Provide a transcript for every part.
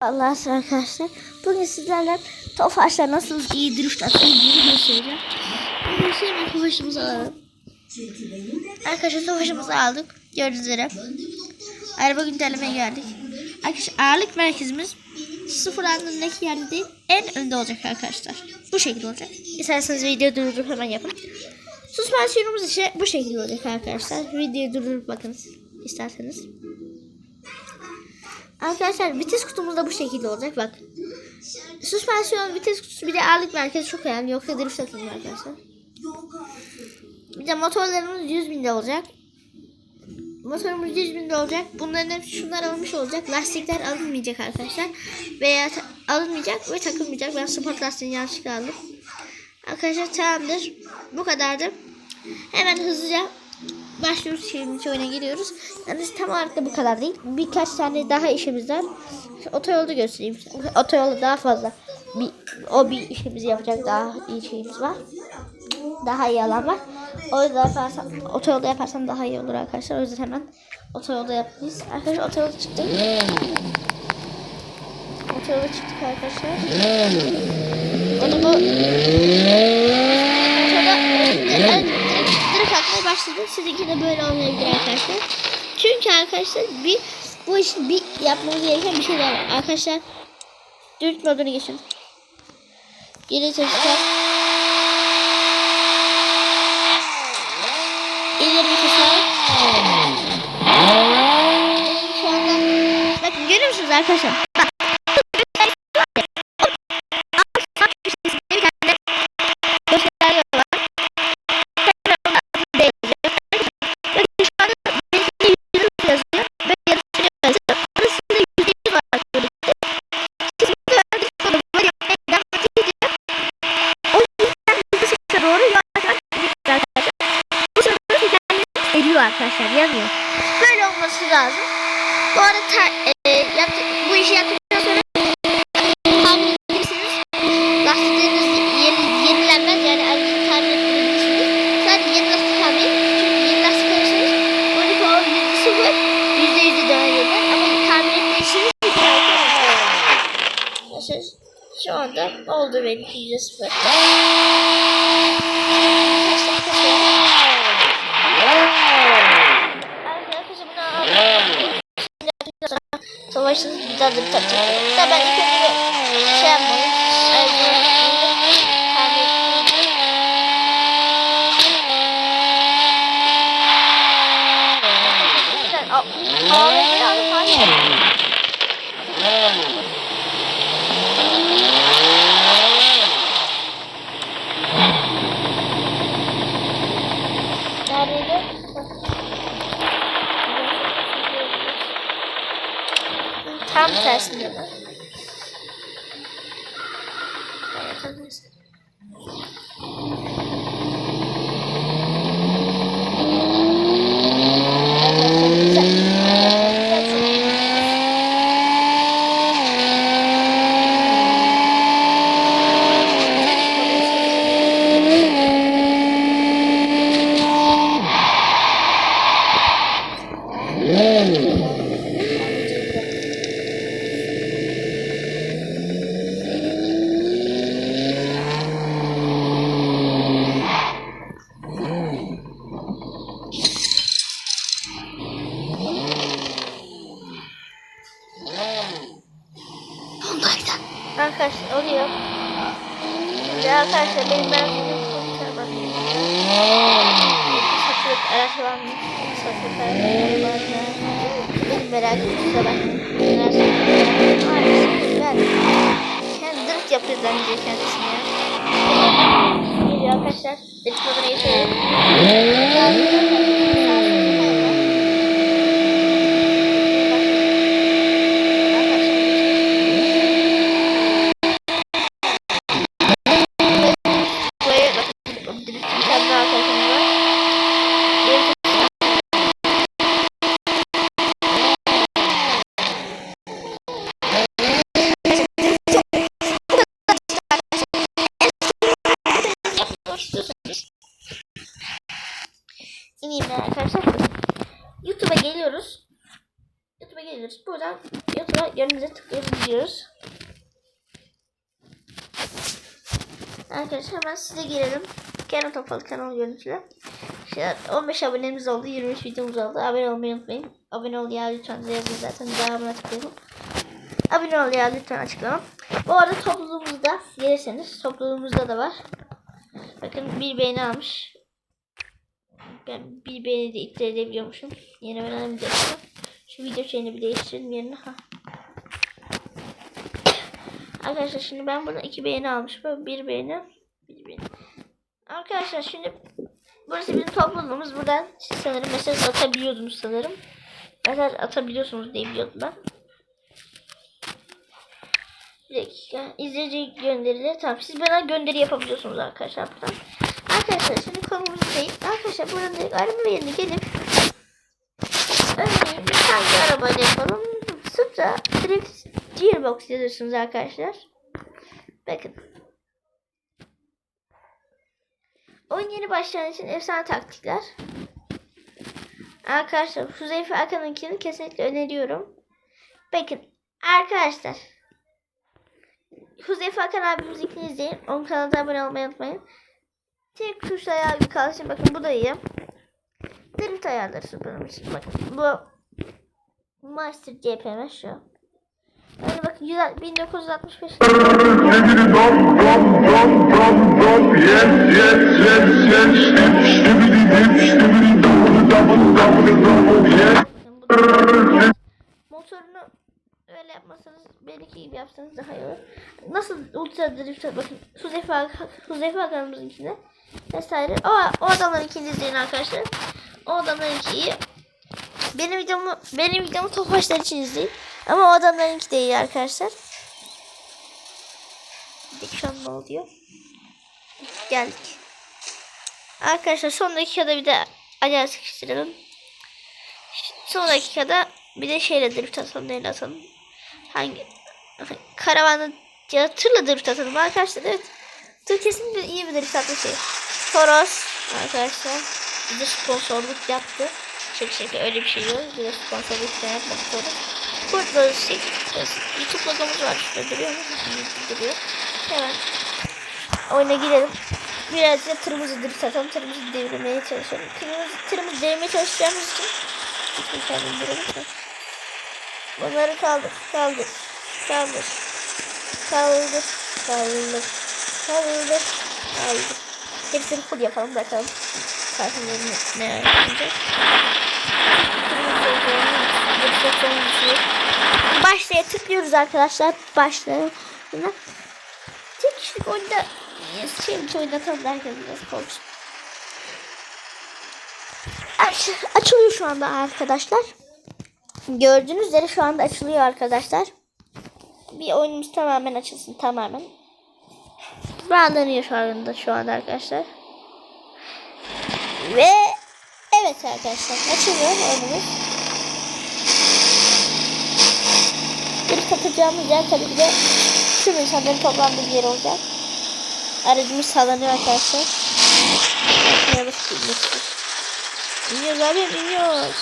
Allah'a arkadaşlar. Bugün sizlerle Tofaş'la nasıl iyi drift atabildiğini göstereceğim. Bugün şimdi Tofaş'ımızı alalım. Arkadaşlar Tofaş'ımızı aldık. Gördüğünüz üzere. Araba güncellemeye geldik. Arkadaşlar ağırlık merkezimiz sıfır andındaki yerde değil en önde olacak arkadaşlar. Bu şekilde olacak. İsterseniz videoyu durdurup hemen yapın. Süspansiyonumuz ise bu şekilde olacak arkadaşlar. Videoyu durdurup bakın isterseniz. Arkadaşlar vites kutumuz da bu şekilde olacak bak. Süspansiyon, vites kutusu bir de ağırlık merkezi çok önemli. Yoksa drift atılır arkadaşlar. Bir de motorlarımız 100 binde olacak. Motorumuz 100 binde olacak. Bunların hepsi şunlar alınmış olacak. Lastikler alınmayacak arkadaşlar. Veya alınmayacak ve takılmayacak. Ben sport lastiğini yanlışlıkla aldım. Arkadaşlar tamamdır. Bu kadardı. Hemen hızlıca başlıyoruz şimdi oyuna giriyoruz. Yalnız tam olarak da bu kadar değil. Birkaç tane daha işimiz var. Otoyolda göstereyim. Otoyolda daha fazla bir, o bir işimizi yapacak daha iyi şeyimiz var. Daha iyi alan var. O yüzden yaparsam, otoyolda yaparsam daha iyi olur arkadaşlar. O yüzden hemen otoyolda yapmayız. Arkadaşlar otoyolda çıktık. Otoyolda çıktık arkadaşlar. Onu bu direkt atmaya başladı. Sizinki de böyle olmayabilir arkadaşlar. Çünkü arkadaşlar bir bu işin bir yapmamız gereken bir şey var. Arkadaşlar dürt modunu geçin. Geri çekeceğim. İleri vites al. Şu bakın görüyor musunuz arkadaşlar? Eriyor arkadaşlar yanıyor. Böyle olması lazım. Bu arada e, yap, bu işi yaptıktan sonra tahmin edebilirsiniz. Lastikleriniz yeni, yenilenmez yani aracı tahmin edebilirsiniz. Sadece yeni lastik almayın. Çünkü yeni lastik alırsanız 12 o %0 %100'e devam eder. Ama tahmin etmişsiniz. Şu anda oldu benimki %0. Savaşın güzeldir tabii. Tabii ben ilk önce Arkadaşlar oluyor. Şimdi arkadaşlar benim benzinim sonuçlar bak. Satılık araç var mı? Satılık araç var mı? Benim merak ettiğim de ben. Neler satılık Aynısı ben. Kendi drift yapıyor zannediyor kendisini ya. Geliyor arkadaşlar. Drift moduna geçiyoruz. Size girelim. Kenan Topal kanal görüntüle. İşte 15 abonemiz oldu. 23 videomuz oldu. Abone olmayı unutmayın. Abone ol ya lütfen de yazın zaten. Devamını tıklayalım. Abone ol ya lütfen açıklamam. Bu arada topluluğumuzda gelirseniz topluluğumuzda da var. Bakın bir beğeni almış. Ben bir beğeni de iptal edebiliyormuşum. Yeni önemli dakika. Şu video şeyini bir değiştirelim yerine. Ha. Arkadaşlar şimdi ben burada iki beğeni almışım. Bir beğeni. Bir. Arkadaşlar şimdi burası bizim topluluğumuz. Buradan sanırım mesaj atabiliyordunuz sanırım. Mesaj atabiliyorsunuz diye biliyordum ben. Bir dakika. İzleyici gönderileri. Tamam siz bana gönderi yapabiliyorsunuz arkadaşlar buradan. Arkadaşlar şimdi konumuz değil. Arkadaşlar buradan araba yerine gelip örneğin biz hangi arabayla yapalım? Supra Drift Gearbox yazıyorsunuz arkadaşlar. Bakın. Oyun yeni başlayan için efsane taktikler. Arkadaşlar Huzeyfe Akan'ınkini kesinlikle öneriyorum. Bakın arkadaşlar. Huzeyfe Akan abimizinkini izleyin. Onun kanalına abone olmayı unutmayın. Tek tuş ayağı kalsın. Bakın bu da iyi. Drift ayarları için. Bakın bu Master CPM şu. Yani bakın 100 1965 Şibidi dom dom dom dom dom yes yes yes yes şib şibidi dip şibidi dom dom dom dom yes Bakın bu da- motorunu öyle yapmasanız belki gibi yapsanız daha iyi olur. Nasıl ultra drift bakın Huzeyfe Huzeyfe Hakan'ımızınkinde vesaire. O, o adamlarınkini izleyin arkadaşlar. O adamlarınki iyi. Benim videomu benim videomu topaçlar için izleyin. Ama o adamlarınki de iyi arkadaşlar. Şu ne oluyor? Geldik. Arkadaşlar son dakikada bir de acayip sıkıştıralım. Son dakikada bir de şeyle drift atalım. Neyle atalım? Hangi? Karavanı ya tırla drift atalım arkadaşlar. Evet. Tır kesinlikle iyi bir drift atma şey. Toros arkadaşlar. Bize sponsorluk yaptı. Şaka şaka öyle bir şey yok. Bize sponsorluk da yapmadı Toros. Burada şey, YouTube logomuz var. Şurada duruyor mu? Duruyor. Hemen oyuna girelim. Birazcık tırımızı drift atalım. Tırımızı devirmeye çalışalım. Tırımızı, tırımızı devirmeye çalışacağımız için Lütfen kendini duralım. Bunları kaldır, kaldır, kaldır, kaldır, kaldır, kaldır, kaldır. Hepsini full yapalım bakalım. Karşımda ne yapacak? Başlaya tıklıyoruz arkadaşlar. Başlaya. Tek kişilik oyunda şey oynatalım herkes biraz korksun. Aç, açılıyor şu anda arkadaşlar. Gördüğünüz üzere şu anda açılıyor arkadaşlar. Bir oyunumuz tamamen açılsın tamamen. Bağlanıyor şu anda şu anda arkadaşlar. Ve evet arkadaşlar açılıyor oyunumuz. Bir kapacağımız yer tabii ki de tüm insanların toplandığı bir yer olacak. Aracımız sallanıyor arkadaşlar. Basıp İniyoruz abi iniyoruz.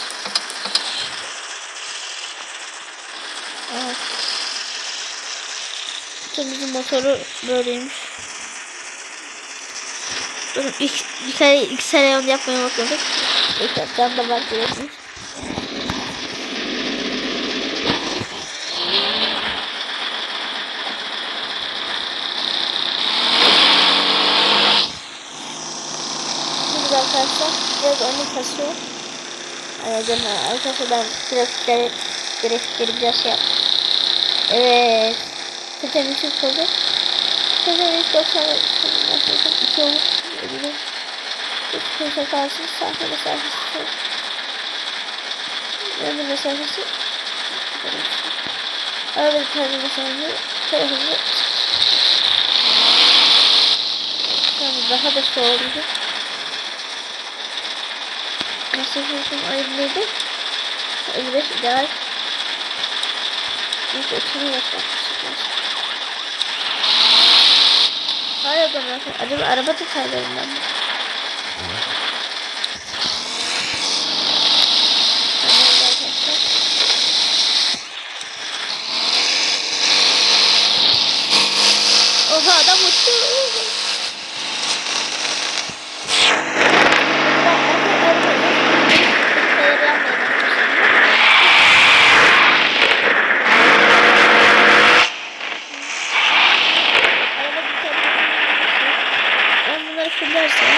Evet. Bizim motoru böyleymiş. Bakın ilk, ilk, kere, ilk onu yapmayı unutmadık. Ekrandan da var diyorsunuz. Şimdi arkadaşlar biraz onu kasıyor. Anladım arkadaşlar ben grafikleri, grafikleri biraz şey yaptım. Evet. Zaten şey oldu. Zaten ilk 90 2 olmuş. 55. İlk köşe kalsın. Sahne mesafesi. Önde mesafesi. Tane mesafesi. Hızı. Yani daha da şey Mesafesinin ayrılıydı. 55 ideal. İlk oturum yapmak. Hayır ben acaba araba da kaydırdım ben. Ben bunları fırlarsam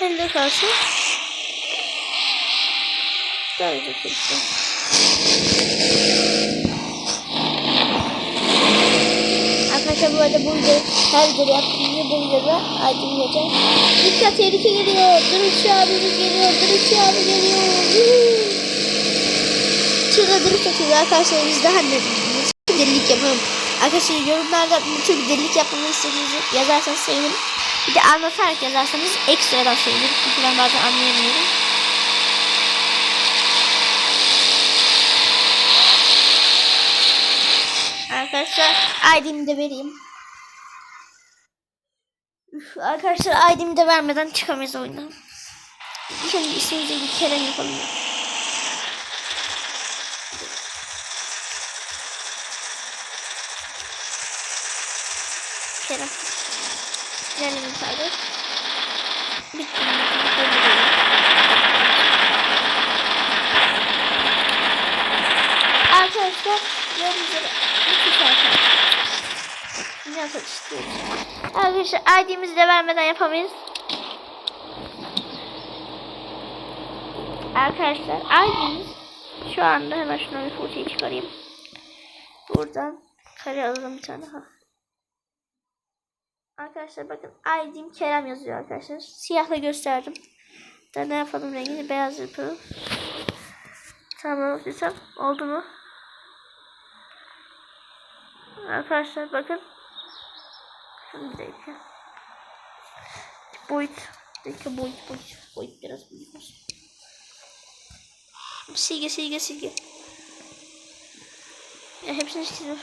Elde kalsın. Daha iyi tuttum. Arkadaşlar bu arada bu videoyu her videoda yaptığım gibi bu videoda aydın geçer. Dikkat tehlike geliyor. Dırışçı abimiz geliyor. Dırışçı abi geliyor. Şurada dırış atıyor arkadaşlar biz daha ne delilik yapalım. Arkadaşlar yorumlarda bir delilik yapmamı istediğinizi yazarsanız sevinirim. Bir de anlatarak yazarsanız ekstradan sevinirim. Çünkü ben bazen anlayamıyorum. Arkadaşlar ID'mi de vereyim. Arkadaşlar ID'mi de vermeden çıkamayız oyundan. Şimdi ismimizi bir kere yapalım. Kerem. Bir tane? Bitti. Arkadaşlar yorumları iki sayfa. Yapmak istiyoruz? Arkadaşlar ID'mizi de vermeden yapamayız. Arkadaşlar ID'miz şu anda hemen şunu bir fotoğrafı çıkarayım. Buradan kare alalım bir tane. Ha. Arkadaşlar bakın ID'm Kerem yazıyor arkadaşlar. Siyahla gösterdim. Da ne yapalım rengini beyaz yapalım. Tamam güzel. Oldu mu? Arkadaşlar bakın. Dakika. Boyut. Dakika boyut boyut. Boyut biraz büyük olsun. Silge silge silge. Ya hepsini sildim.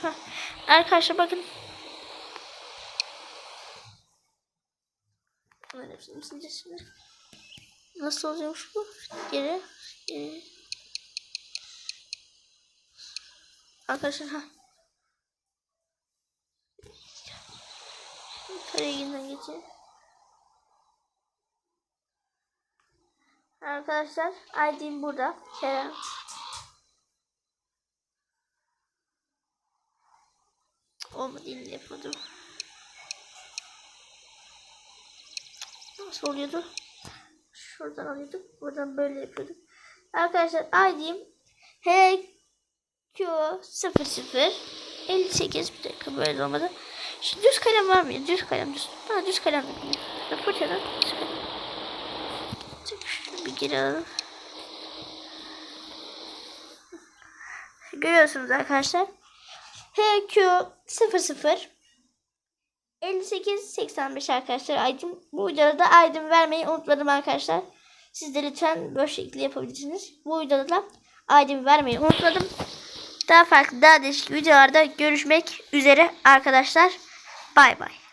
Arkadaşlar bakın. Hemen hepsini sileceğiz şimdi. Nasıl olacakmış bu? Geri. Geri. Arkadaşlar ha. Yeniden geçeyim. Arkadaşlar ID'm burada. Kerem. Olmadı yine yapmadım. Nasıl oluyordu? Şuradan alıyorduk. Buradan böyle yapıyorduk. Arkadaşlar ID'm HQ00 58 bir dakika böyle olmadı. Düz kalem var mı? Düz kalem düz. Bana düz kalem yapayım. Ya. Fırçadan düz kalem. Şunu bir geri alalım. Görüyorsunuz arkadaşlar. HQ00 58 85 arkadaşlar Aydın. Bu videoda da Aydın vermeyi unutmadım arkadaşlar. Siz de lütfen böyle şekilde yapabilirsiniz. Bu videoda da Aydın vermeyi unutmadım. Daha farklı daha değişik videolarda görüşmek üzere arkadaşlar. 拜拜。